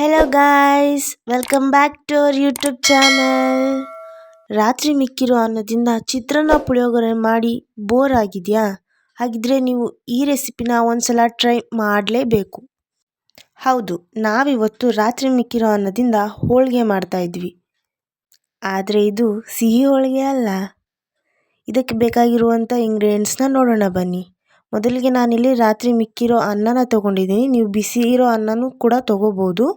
Hello guys welcome back to our YouTube channel ರಾತ್ರಿ ಮಿಕ್ಕಿರೋ ಅನ್ನದಿಂದ ಚಿತ್ರಾನ್ನ ಪುಳಿಯೋಗರೆ ಮಾಡಿ ಬೋರ್ ಆಗಿದೆಯಾ? ಹಾಗಿದ್ರೆ ನೀವು ಈ ರೆಸಿಪಿನ ಒಂದ್ಸಲ ಟ್ರೈ ಮಾಡಲೇಬೇಕು. ಹೌದು, ನಾವಿವತ್ತು ರಾತ್ರಿ ಮಿಕ್ಕಿರೋ ಅನ್ನದಿಂದ ಹೋಳಿಗೆ ಮಾಡ್ತಾ ಇದ್ವಿ. ಆದರೆ ಇದು ಸಿಹಿ ಹೋಳಿಗೆ ಅಲ್ಲ. ಇದಕ್ಕೆ ಬೇಕಾಗಿರುವಂಥ ಇಂಗ್ರೀಡಿಯೆಂಟ್ಸ್ನ ನೋಡೋಣ ಬನ್ನಿ. ಮೊದಲಿಗೆ ನಾನಿಲ್ಲಿ ರಾತ್ರಿ ಮಿಕ್ಕಿರೋ ಅನ್ನನ ತೊಗೊಂಡಿದ್ದೀನಿ. ನೀವು ಬಿಸಿ ಇರೋ ಅನ್ನನೂ ಕೂಡ ತೊಗೋಬೋದು.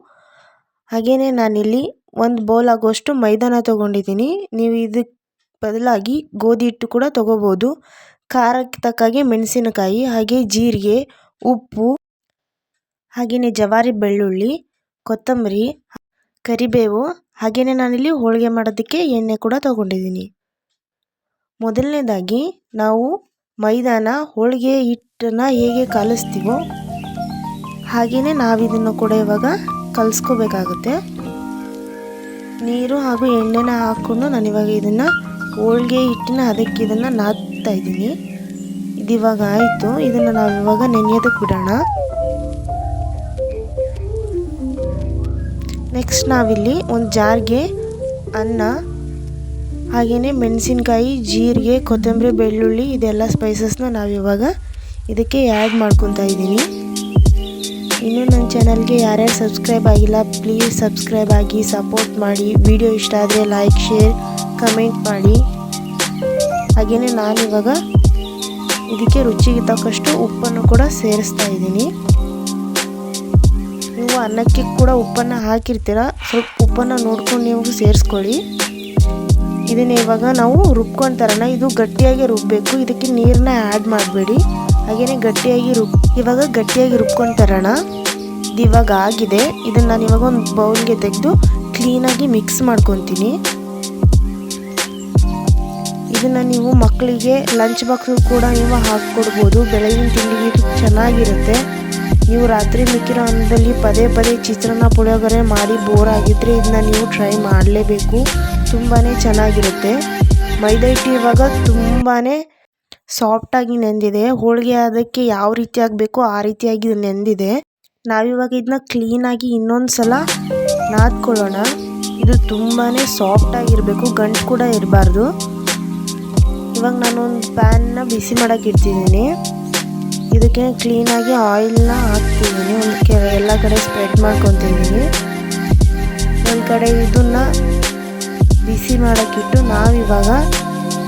ಹಾಗೆಯೇ ನಾನಿಲ್ಲಿ ಒಂದು ಬೌಲ್ ಆಗುವಷ್ಟು ಮೈದಾನ ತೊಗೊಂಡಿದ್ದೀನಿ. ನೀವು ಇದಕ್ಕೆ ಬದಲಾಗಿ ಗೋಧಿ ಹಿಟ್ಟು ಕೂಡ ತೊಗೋಬೋದು. ಖಾರಕ್ಕೆ ತಕ್ಕಾಗೆ ಮೆಣಸಿನಕಾಯಿ, ಹಾಗೆ ಜೀರಿಗೆ, ಉಪ್ಪು ಹಾಗೆಯೇ ಜವಾರಿ ಬೆಳ್ಳುಳ್ಳಿ, ಕೊತ್ತಂಬರಿ, ಕರಿಬೇವು ಹಾಗೆಯೇ ನಾನಿಲ್ಲಿ ಹೋಳಿಗೆ ಮಾಡೋದಕ್ಕೆ ಎಣ್ಣೆ ಕೂಡ ತೊಗೊಂಡಿದ್ದೀನಿ. ಮೊದಲನೇದಾಗಿ ನಾವು ಮೈದಾನ ಹೋಳಿಗೆ ಹಿಟ್ಟನ್ನು ಹೇಗೆ ಕಲಿಸ್ತೀವೋ ಹಾಗೆಯೇ ನಾವಿದನ್ನು ಕೂಡ ಇವಾಗ ಕಲಿಸ್ಕೋಬೇಕಾಗುತ್ತೆ. ನೀರು ಹಾಗೂ ಎಣ್ಣೆನ ಹಾಕ್ಕೊಂಡು ನಾನಿವಾಗ ಇದನ್ನು ಹೋಳಿಗೆ ಹಿಟ್ಟಿನ ಅದಕ್ಕೆ ಇದನ್ನು ನಾದ್ತಾ ಇದ್ದೀನಿ. ಇದಿವಾಗ ಆಯಿತು. ಇದನ್ನು ನಾವು ಇವಾಗ ನೆನೆಯೋದಕ್ಕೆ ಬಿಡೋಣ. ನೆಕ್ಸ್ಟ್ ನಾವಿಲ್ಲಿ ಒಂದು ಜಾರ್ಗೆ ಅನ್ನ ಹಾಗೆಯೇ ಮೆಣಸಿನ್ಕಾಯಿ, ಜೀರಿಗೆ, ಕೊತ್ತಂಬರಿ, ಬೆಳ್ಳುಳ್ಳಿ, ಇದೆಲ್ಲ ಸ್ಪೈಸಸ್ನ ನಾವಿವಾಗ ಇದಕ್ಕೆ ಆ್ಯಡ್ ಮಾಡ್ಕೊತಾ ಇದ್ದೀನಿ. ಇನ್ನೂ ನನ್ನ ಚಾನಲ್ಗೆ ಯಾರ್ಯಾರು ಸಬ್ಸ್ಕ್ರೈಬ್ ಆಗಿಲ್ಲ ಪ್ಲೀಸ್ ಸಬ್ಸ್ಕ್ರೈಬ್ ಆಗಿ ಸಪೋರ್ಟ್ ಮಾಡಿ. ವಿಡಿಯೋ ಇಷ್ಟ ಆದರೆ ಲೈಕ್ ಶೇರ್ ಕಮೆಂಟ್ ಮಾಡಿ. ಹಾಗೆಯೇ ನಾನಿವಾಗ ಇದಕ್ಕೆ ರುಚಿಗೆ ತಕ್ಕಷ್ಟು ಉಪ್ಪನ್ನು ಕೂಡ ಸೇರಿಸ್ತಾ ಇದ್ದೀನಿ. ನೀವು ಅನ್ನಕ್ಕೆ ಕೂಡ ಉಪ್ಪನ್ನು ಹಾಕಿರ್ತೀರ, ಸ್ವಲ್ಪ ಉಪ್ಪನ್ನು ನೋಡ್ಕೊಂಡು ನೀವು ಸೇರಿಸ್ಕೊಳ್ಳಿ. ಇದನ್ನು ಇವಾಗ ನಾವು ರುಬ್ಕೊಂತಾರಣ ಇದು ಗಟ್ಟಿಯಾಗಿ ರುಬ್ಬಬೇಕು ಇದಕ್ಕೆ ನೀರನ್ನ ಆ್ಯಡ್ ಮಾಡಬೇಡಿ. ಹಾಗೆಯೇ ಗಟ್ಟಿಯಾಗಿ ರುಬ್ ಇವಾಗ ಗಟ್ಟಿಯಾಗಿ ರುಬ್ಕೊಂತರೋಣ ಇವಾಗ ಆಗಿದೆ. ಇದನ್ನು ನಾನು ಇವಾಗ ಒಂದು ಬೌಲ್ಗೆ ತೆಗೆದು ಕ್ಲೀನಾಗಿ ಮಿಕ್ಸ್ ಮಾಡ್ಕೊತೀನಿ. ಇದನ್ನು ನೀವು ಮಕ್ಕಳಿಗೆ ಲಂಚ್ ಬಾಕ್ಸ್ ಕೂಡ ನೀವು ಹಾಕ್ಕೊಡ್ಬೋದು. ಬೆಳಗಿನ ತಿಂಡಿಗೆ ಚೆನ್ನಾಗಿರುತ್ತೆ. ನೀವು ರಾತ್ರಿ ಮಿಕ್ಕಿರೋ ಅನ್ನದಲ್ಲಿ ಪದೇ ಪದೇ ಚಿತ್ರಾನ್ನ, ಪುಳಿಯೋಗರೆ ಮಾಡಿ ಬೋರ್ ಆಗಿದ್ದರೆ ಇದನ್ನ ನೀವು ಟ್ರೈ ಮಾಡಲೇಬೇಕು. ತುಂಬಾ ಚೆನ್ನಾಗಿರುತ್ತೆ. ಮೈದಾ ಹಿಟ್ಟು ಇವಾಗ ತುಂಬಾ ಸಾಫ್ಟಾಗಿ ನೆಂದಿದೆ. ಹೋಳಿಗೆ ಅದಕ್ಕೆ ಯಾವ ರೀತಿ ಆಗಬೇಕು ಆ ರೀತಿಯಾಗಿ ನೆಂದಿದೆ. ನಾವಿವಾಗ ಇದನ್ನ ಕ್ಲೀನಾಗಿ ಇನ್ನೊಂದು ಸಲ ನಾದ್ಕೊಳ್ಳೋಣ. ಇದು ತುಂಬಾ ಸಾಫ್ಟಾಗಿರಬೇಕು ಗಂಟು ಕೂಡ ಇರಬಾರ್ದು. ಇವಾಗ ನಾನೊಂದು ಪ್ಯಾನ್ನ ಬಿಸಿ ಮಾಡೋಕೆ ಇಡ್ತಿದ್ದೀನಿ. ಇದಕ್ಕೆ ಕ್ಲೀನಾಗಿ ಆಯಿಲ್ನ ಹಾಕ್ತಿದ್ದೀನಿ. ಒಂದು ಕೆ, ಎಲ್ಲ ಕಡೆ ಸ್ಪ್ರೆಡ್ ಮಾಡ್ಕೊತಿದ್ದೀನಿ. ಒಂದು ಕಡೆ ಇದನ್ನು ಬಿಸಿ ಮಾಡೋಕ್ಕಿಟ್ಟು ನಾವಿವಾಗ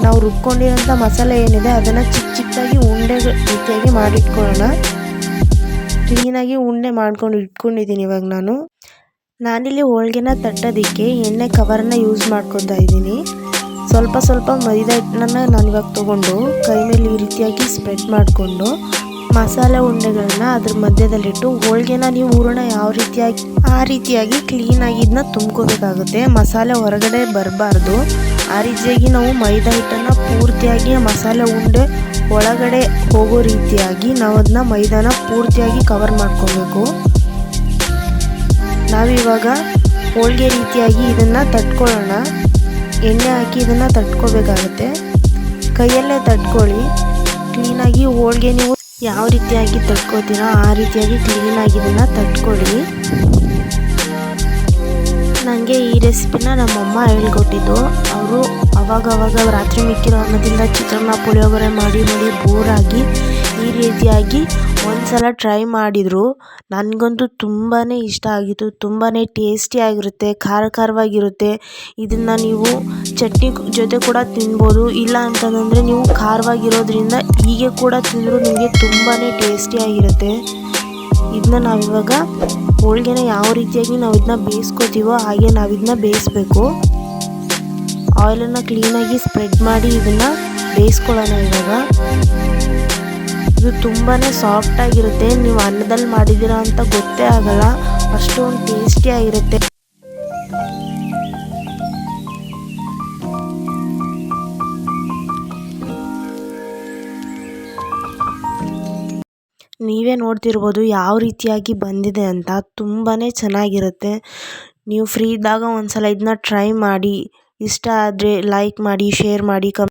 ನಾವು ರುಬ್ಕೊಂಡಿರೋಂಥ ಮಸಾಲೆ ಏನಿದೆ, ಅದನ್ನು ಚಿಕ್ಕ ಚಿಕ್ಕದಾಗಿ ಉಂಡೆ ರೀತಿಯಾಗಿ ಮಾಡಿಟ್ಕೊಳ್ಳೋಣ. ಕ್ಲೀನಾಗಿ ಉಂಡೆ ಮಾಡ್ಕೊಂಡು ಇಟ್ಕೊಂಡಿದ್ದೀನಿ ಇವಾಗ ನಾನು. ನಾನಿಲ್ಲಿ ಹೋಳಿಗೆನ ತಟ್ಟೋದಕ್ಕೆ ಎಣ್ಣೆ ಕವರನ್ನ ಯೂಸ್ ಮಾಡ್ಕೊತಾ ಇದ್ದೀನಿ. ಸ್ವಲ್ಪ ಸ್ವಲ್ಪ ಮೈದಾ ಹಿಟ್ಟನ್ನ ನಾನು ಇವಾಗ ತೊಗೊಂಡು ಕೈ ಮೇಲೆ ಈ ರೀತಿಯಾಗಿ ಸ್ಪ್ರೆಡ್ ಮಾಡಿಕೊಂಡು ಮಸಾಲೆ ಉಂಡೆಗಳನ್ನ ಅದ್ರ ಮಧ್ಯದಲ್ಲಿಟ್ಟು ಹೋಳಿಗೆನ ನೀವು ಹೂರಣ ಯಾವ ರೀತಿಯಾಗಿ, ಆ ರೀತಿಯಾಗಿ ಕ್ಲೀನಾಗಿ ಇದನ್ನ ತುಂಬ್ಕೋಬೇಕಾಗುತ್ತೆ. ಮಸಾಲೆ ಹೊರಗಡೆ ಬರಬಾರ್ದು. ಆ ರೀತಿಯಾಗಿ ನಾವು ಮೈದಾ ಹಿಟ್ಟನ್ನು ಪೂರ್ತಿಯಾಗಿ ಮಸಾಲೆ ಉಂಡೆ ಒಳಗಡೆ ಹೋಗೋ ರೀತಿಯಾಗಿ ನಾವು ಅದನ್ನ ಮೈದಾನ ಪೂರ್ತಿಯಾಗಿ ಕವರ್ ಮಾಡ್ಕೋಬೇಕು. ನಾವಿವಾಗ ಹೋಳಿಗೆ ರೀತಿಯಾಗಿ ಇದನ್ನು ತಟ್ಕೊಳ್ಳೋಣ. ಎಣ್ಣೆ ಹಾಕಿ ಇದನ್ನು ತಟ್ಕೋಬೇಕಾಗುತ್ತೆ. ಕೈಯಲ್ಲೇ ತಟ್ಕೊಳ್ಳಿ. ಕ್ಲೀನಾಗಿ ಹೋಳಿಗೆ ನೀವು ಯಾವ ರೀತಿಯಾಗಿ ತಟ್ಕೋತೀರೋ ಆ ರೀತಿಯಾಗಿ ಕ್ಲೀನಾಗಿ ಇದನ್ನು ತಟ್ಕೊಳ್ಳಿ. ನನಗೆ ಈ ರೆಸಿಪಿನ ನಮ್ಮಮ್ಮ ಹೇಳ್ಕೊಟ್ಟಿದ್ದು. ಅವರು ಅವಾಗವಾಗ ರಾತ್ರಿ ಮಿಕ್ಕಿರೋ ಅನ್ನದಿಂದ ಚಿತ್ರಾನ್ನ, ಪುಳಿಯೋಗರೆ ಮಾಡಿ ಮಾಡಿ ಬೋರಾಗಿ ಈ ರೀತಿಯಾಗಿ ಒಂದು ಸಲ ಟ್ರೈ ಮಾಡಿದರು. ನನಗಂತೂ ತುಂಬಾ ಇಷ್ಟ ಆಗಿತ್ತು. ತುಂಬಾ ಟೇಸ್ಟಿಯಾಗಿರುತ್ತೆ ಖಾರ ಖಾರವಾಗಿರುತ್ತೆ. ಇದನ್ನು ನೀವು ಚಟ್ನಿ ಜೊತೆ ಕೂಡ ತಿನ್ಬೋದು. ಇಲ್ಲ ಅಂತಂದರೆ ನೀವು ಖಾರವಾಗಿರೋದ್ರಿಂದ ಹೀಗೆ ಕೂಡ ತಿಂದರೂ ನಿಮಗೆ ತುಂಬಾ ಟೇಸ್ಟಿಯಾಗಿರುತ್ತೆ ಇದನ್ನ ನಾವಿವಾಗ ಹೋಳಿಗೆನ ಯಾವ ರೀತಿಯಾಗಿ ನಾವು ಇದನ್ನ ಬೇಯಿಸ್ಕೋತೀವೋ ಹಾಗೆ ನಾವು ಇದನ್ನ ಬೇಯಿಸ್ಬೇಕು. ಆಯಿಲನ್ನು ಕ್ಲೀನಾಗಿ ಸ್ಪ್ರೆಡ್ ಮಾಡಿ ಇದನ್ನ ಬೇಯಿಸ್ಕೊಳ್ಳೋಣ ಇವಾಗ. ಇದು ತುಂಬಾ ಸಾಫ್ಟಾಗಿರುತ್ತೆ ನೀವು ಅನ್ನದಲ್ಲಿ ಮಾಡಿದ್ದೀರಾ ಅಂತ ಗೊತ್ತೇ ಆಗಲ್ಲ. ಅಷ್ಟೊಂದು ಟೇಸ್ಟಿಯಾಗಿರುತ್ತೆ ನೀವೇ ನೋಡ್ತಿರ್ಬೋದು ಯಾವ ರೀತಿಯಾಗಿ ಬಂದಿದೆ ಅಂತ. ತುಂಬಾ ಚೆನ್ನಾಗಿರುತ್ತೆ. ನೀವು ಫ್ರೀ ಇದ್ದಾಗ ಒಂದು ಸಲ ಇದನ್ನ ಟ್ರೈ ಮಾಡಿ. ಇಷ್ಟ ಆದರೆ ಲೈಕ್ ಮಾಡಿ ಶೇರ್ ಮಾಡಿ ಕಮ್